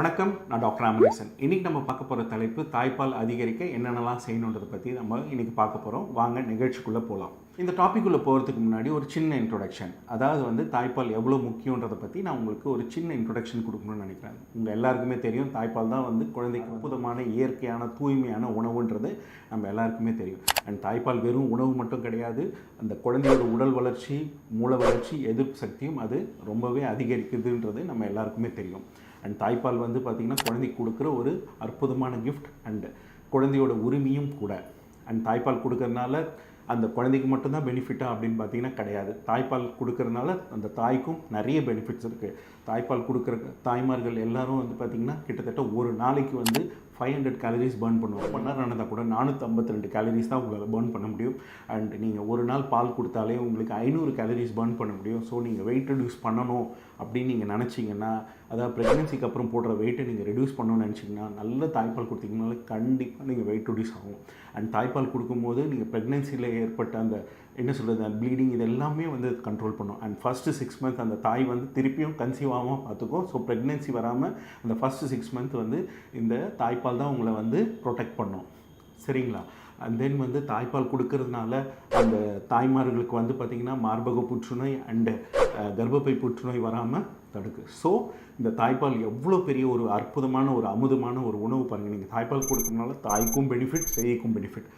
வணக்கம் நான் டாக்டர் ராமநேசன் இன்னைக்கு நம்ம பார்க்க போகிற தலைப்பு தாய்ப்பால் அதிகரிக்க என்னென்னலாம் செய்யணுன்றதை பற்றி நம்ம இன்னைக்கு பார்க்க போகிறோம் வாங்க நிகழ்ச்சிக்குள்ளே போகலாம் இந்த டாப்பிக்குள்ளே போகிறதுக்கு முன்னாடி ஒரு சின்ன இன்ட்ரொடக்ஷன் அதாவது வந்து தாய்ப்பால் எவ்வளோ முக்கியன்றதை பற்றி நான் உங்களுக்கு ஒரு சின்ன இன்ட்ரொடக்ஷன் கொடுக்கணும்னு நினைக்கிறேன். உங்கள் எல்லாருக்குமே தெரியும் தாய்ப்பால் தான் வந்து குழந்தைக்கு அற்புதமான இயற்கையான தூய்மையான உணவுன்றது நம்ம எல்லாருக்குமே தெரியும். அண்ட் தாய்ப்பால் வெறும் உணவு மட்டும் கிடையாது. அந்த குழந்தையோட உடல் வளர்ச்சி மூளை வளர்ச்சி எதிர்ப்பு சக்தியும் அது ரொம்பவே அதிகரிக்குதுன்றது நம்ம எல்லாருக்குமே தெரியும். அண்ட் தாய்ப்பால் வந்து பார்த்திங்கன்னா குழந்தைக்கு கொடுக்குற ஒரு அற்புதமான கிஃப்ட் அண்டு குழந்தையோட உரிமையும் கூட. அண்ட் தாய்ப்பால் கொடுக்கறனால அந்த குழந்தைக்கு மட்டும்தான் பெனிஃபிட்டா அப்படின்னு பார்த்தீங்கன்னா கிடையாது. தாய்ப்பால் கொடுக்கறதுனால அந்த தாய்க்கும் நிறைய பெனிஃபிட்ஸ் இருக்குது தாய்ப்பால் கொடுக்குற தாய்மார்கள் எல்லாரும் வந்து பார்த்திங்கன்னா கிட்டத்தட்ட ஒரு நாளைக்கு வந்து ஃபைவ் ஹண்ட்ரட் கேலரிஸ் பர்ன் பண்ணுவோம். ரொம்ப நேரம் நடந்தால் கூட நானூற்றி ரெண்டு கேலரிஸ் தான் உங்களால் பர்ன் பண்ண முடியும். அண்ட் நீங்கள் ஒரு நாள் பால் கொடுத்தாலே உங்களுக்கு ஐநூறு கேலரிஸ் பர்ன் பண்ண முடியும். ஸோ நீங்கள் வெயிட் ரெடியூஸ் பண்ணணும் அப்படின்னு நீங்கள் நினச்சிங்கன்னா அதாவது ப்ரெக்னென்சிக்கு அப்புறம் போடுற வெயிட்டை நீங்கள் ரெடியூஸ் பண்ணணும்னு நினச்சிங்கன்னா நல்ல தாய்ப்பால் கொடுத்தீங்கனால கண்டிப்பாக நீங்கள் வெயிட் ரெடியூஸ் ஆகும். அண்ட் தாய்ப்பால் கொடுக்கும்போது நீங்கள் ப்ரெக்னென்சியில் ஏற்பட்ட அந்த என்ன சொல்கிறது அந்த ப்ளீடிங் இது எல்லாமே வந்து கண்ட்ரோல் பண்ணும். அண்ட் ஃபஸ்ட்டு சிக்ஸ் மந்த் அந்த தாய் வந்து திருப்பியும் கன்சீவ் ஆகாமல் பார்த்துக்கும். ஸோ ப்ரெக்னென்சி வராமல் அந்த ஃபஸ்ட்டு சிக்ஸ் மந்த் வந்து இந்த தாய்ப்பால் தான் உங்களை வந்து ப்ரொடெக்ட் பண்ணும். சரிங்களா? அண்ட் தென் வந்து தாய்ப்பால் கொடுக்கறதுனால அந்த தாய்மார்களுக்கு வந்து பார்த்திங்கன்னா மார்பக புற்றுநோய் அண்டு கர்ப்பப்பை புற்றுநோய் வராமல் தடுக்கு. ஸோ இந்த தாய்ப்பால் எவ்வளோ பெரிய ஒரு அற்புதமான ஒரு அமுதமான ஒரு உணவு பாருங்கள் நீங்கள் தாய்ப்பால் கொடுக்கறதுனால தாய்க்கும் பெனிஃபிட் சேய்க்கும் பெனிஃபிட்